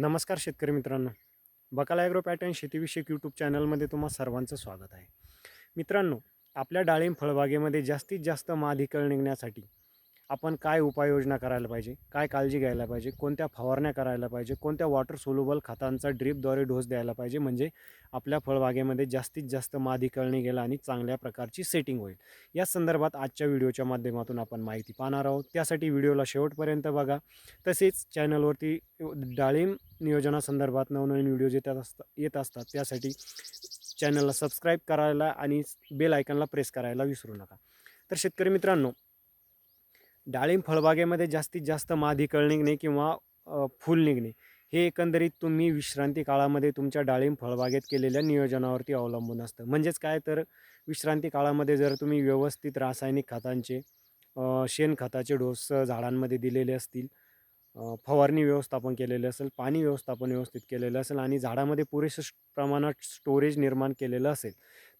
नमस्कार शेतकरी मित्रांनो. बकाला ॲग्रो पॅटर्न शेतीविषयक यूट्यूब चॅनलमध्ये तुम्हा सर्वांचं स्वागत आहे. मित्रांनो आपल्या डाळिंब फळबागेमध्ये जास्तीत जास्त माधिकळ निघण्यासाठी आपण काय उपाययोजना करायला पाहिजे? काय काळजी घ्यायला पाहिजे? कोणत्या फवारण्या करायला पाहिजे? कोणत्या वॉटर सोल्युबल खतांचा ड्रीपद्वारे डोस द्यायला पाहिजे? म्हणजे आपल्या फळबागेमध्ये जास्तीत जास्त मादी कळणी गेलं आणि चांगल्या प्रकारची सेटिंग होईल. या संदर्भात आजच्या व्हिडिओच्या माध्यमातून आपण माहिती पाहणार आहोत. त्यासाठी व्हिडिओला शेवटपर्यंत बघा. तसेच चॅनलवरती डाळिंब नियोजनासंदर्भात नवनवीन व्हिडिओज येतात असतात येत असतात. त्यासाठी चॅनलला सबस्क्राईब करायला आणि बेल आयकनला प्रेस करायला विसरू नका. तर शेतकरी मित्रांनो डाळिंब फळबागेमध्ये जास्तीत जास्त माधी निघणे किंवा फूल निघणे हे एकंदरीत तुम्ही विश्रांती काळामध्ये तुमच्या डाळिंब फळबागेत केलेल्या नियोजनावरती अवलंबून असतं. म्हणजेच काय? तर विश्रांती काळामध्ये जर तुम्ही व्यवस्थित रासायनिक खतांचे शेणखताचे डोस झाडांमध्ये दिलेले असतील फवारणी व्यवस्थापन केलेलं असेल पाणी व्यवस्थापन व्यवस्थित केलेलं असेल आणि झाडामध्ये पुरेसं प्रमाणात स्टोरेज निर्माण केलेलं असेल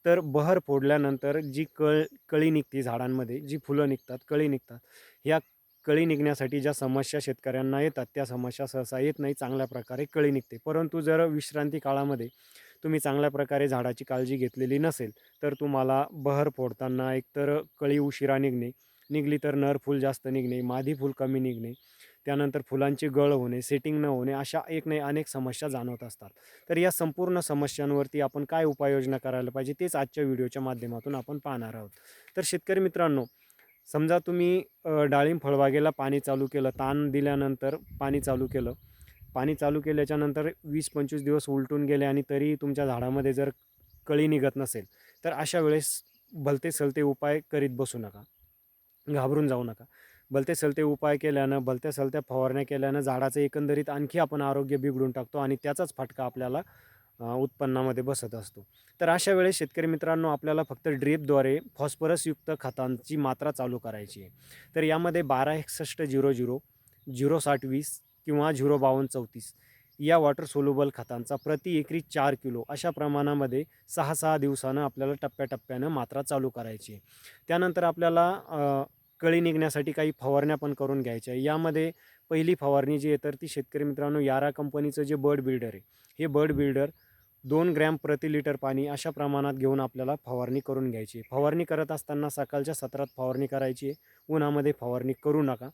तर बहर फोडल्यानंतर जी कळ कळी निघते झाडांमध्ये जी फुलं निघतात कळी निघतात ह्या कळी निघण्यासाठी ज्या समस्या शेतकऱ्यांना येतात त्या समस्या सहसा येत नाही चांगल्या प्रकारे कळी निघते. परंतु जर विश्रांती काळामध्ये तुम्ही चांगल्या प्रकारे झाडाची काळजी घेतलेली नसेल तर तुम्हाला बहर फोडताना एकतर कळी उशिरा निघणे निघली तर नर फूल जास्त निघणे मादी फूल कमी निघणे त्यानंतर फुलांची गळ होणे सेटिंग न होणे अशा एक नाही अनेक समस्या जाणवत असतात. तर या संपूर्ण समस्यांवरती आपण काय उपाययोजना करायला पाहिजे तेच आजच्या व्हिडिओच्या माध्यमातून आपण पाहणार आहोत. तर शेतकरी मित्रांनो समजा तुम्ही डाळिंब फळबागेला पाणी चालू केलं ताण दिल्यानंतर पाणी चालू केलं. पाणी चालू केल्याच्यानंतर वीस पंचवीस दिवस उलटून गेले आणि तरी तुमच्या झाडामध्ये जर कळी निघत नसेल तर अशा वेळेस भलते सलते उपाय करीत बसू नका. घाबरून जाऊ नका. भलते सलते उपाय केल्यानं भलत्या सलत्या फवारण्या केल्यानं झाडाचं एकंदरीत आणखी आपण आरोग्य बिघडून टाकतो आणि त्याचाच फटका आपल्याला उत्पन्नामध्ये बसत असतो. तर अशा वेळेस शेतकरी मित्रांनो आपल्याला फक्त ड्रीपद्वारे फॉस्फरसयुक्त खतांची मात्रा चालू करायची आहे. तर यामध्ये बारा एकसष्ट झिरो झिरो झिरो साठ वीस किंवा झिरो बावन्न चौतीस या वॉटर सोल्युबल खतांचा प्रति एकरी चार किलो अशा प्रमाणामध्ये सहा सहा दिवसानं आपल्याला टप्प्याटप्प्यानं मात्रा चालू करायची आहे. त्यानंतर आपल्याला कळी निघण्यासाठी काही फवारण्या पण करून घ्यायच्या. आहे यामध्ये पहिली फवारणी जी आहे तर ती शेतकरी मित्रांनो यारा कंपनीचं जे बर्ड बिल्डर आहे हे बर्ड बिल्डर दोन ग्रॅम प्रति लिटर पाणी अशा प्रमाणात घेऊन आपल्याला फवारणी करून घ्यायची आहे. फवारणी करत असताना सकाळच्या सत्रात फवारणी करायची आहे. उन्हामध्ये फवारणी करू नका.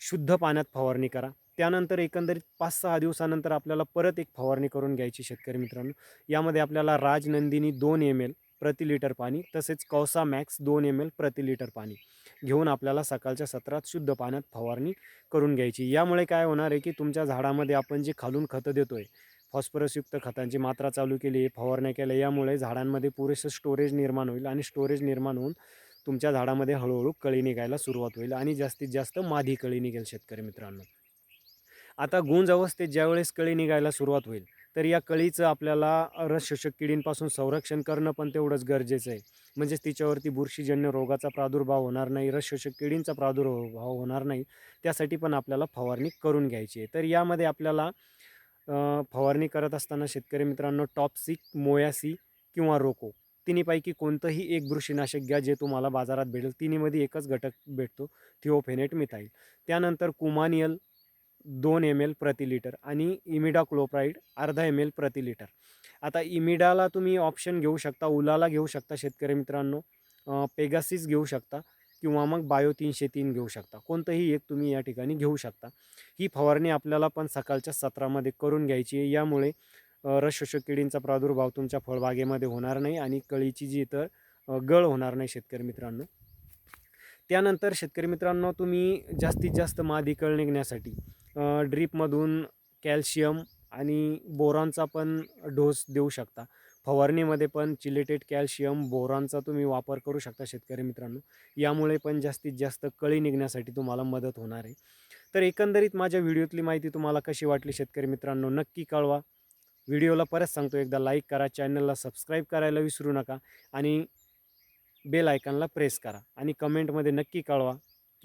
शुद्ध पाण्यात फवारणी करा. त्यानंतर एकंदरीत पाच सहा दिवसानंतर आपल्याला परत एक फवारणी करून घ्यायची शेतकरी मित्रांनो. यामध्ये आपल्याला राजनंदिनी दोन एम एल प्रति लिटर पाणी तसेच कौसा मॅक्स दोन एम एल प्रति लिटर पाणी. घेऊन आपल्याला सकाळच्या सत्रात शुद्ध पाण्यात फवारणी करून घ्यायची. यामुळे काय होणार आहे की तुमच्या झाडामध्ये आपण जे खालून खतं देतोय फॉस्फरसयुक्त खतांची मात्रा चालू केली आहे फवारण्या केल्या यामुळे झाडांमध्ये पुरेसं स्टोरेज निर्माण होईल आणि स्टोरेज निर्माण होऊन तुमच्या झाडामध्ये हळूहळू कळी निघायला सुरुवात होईल आणि जास्तीत जास्त मादी कळी निघेल शेतकरी मित्रांनो. आता गुंज अवस्थेत ज्यावेळेस कळी निघायला सुरुवात होईल तर या कळीचं आपल्याला रस शोषक किडींपासून संरक्षण करणं पण तेवढंच गरजेचं आहे. म्हणजेच तिच्यावरती बुरशीजन्य रोगाचा प्रादुर्भाव होणार नाही रस शोषक किडींचा प्रादुर्भाव होणार नाही त्यासाठी पण आपल्याला फवारणी करून घ्यायची आहे. तर यामध्ये आपल्याला फवारणी करत असताना शेतकरी मित्रांनो टॉपसिक मोयासी किंवा रोको तिन्हीपैकी कोणतंही एक बुरशीनाशक घ्या जे तुम्हाला बाजारात भेटेल. तिन्हीमध्ये एकच घटक भेटतो थिओफेनेट मिथाईल. त्यानंतर कुमानियल दोन एम एल प्रति लिटर आणि इमिडा क्लोप्राईड अर्धा एम एल प्रति लिटर आता इमिडाला तुम्ही ऑप्शन घेऊ शकता उलाला घेऊ शकता शेतकरी मित्रांनो पेगासिस घेऊ शकता किंवा मग बायो तीनशे तीन घेऊ शकता. कोणतंही एक तुम्ही या ठिकाणी घेऊ शकता. ही फवारणी आपल्याला पण सकाळच्या सत्रामध्ये करून घ्यायची आहे. यामुळे रसशोषक किडींचा प्रादुर्भाव तुमच्या फळबागेमध्ये होणार नाही आणि कळीची जी तर गळ होणार नाही शेतकरी मित्रांनो. त्यानंतर शेतकरी मित्रांनो तुम्ही जास्तीत जास्त मादी कळ निघण्यासाठी ड्रीपमधून कॅल्शियम आणि बोरॉनचा पण डोस देऊ शकता. फवारणीमध्ये पण चिलेटेड कॅल्शियम बोरॉनचा तुम्ही वापर करू शकता शेतकरी मित्रांनो. यामुळे पण जास्तीत जास्त कळी निघण्यासाठी तुम्हाला मदत होणार आहे. तर एकंदरीत माझ्या व्हिडिओतली माहिती तुम्हाला कशी वाटली शेतकरी मित्रांनो नक्की कळवा. व्हिडिओला परत सांगतो एकदा लाईक करा चॅनलला सबस्क्राईब करायला विसरू नका आणि बेल आयकनला प्रेस करा आणि कमेंटमध्ये नक्की कळवा.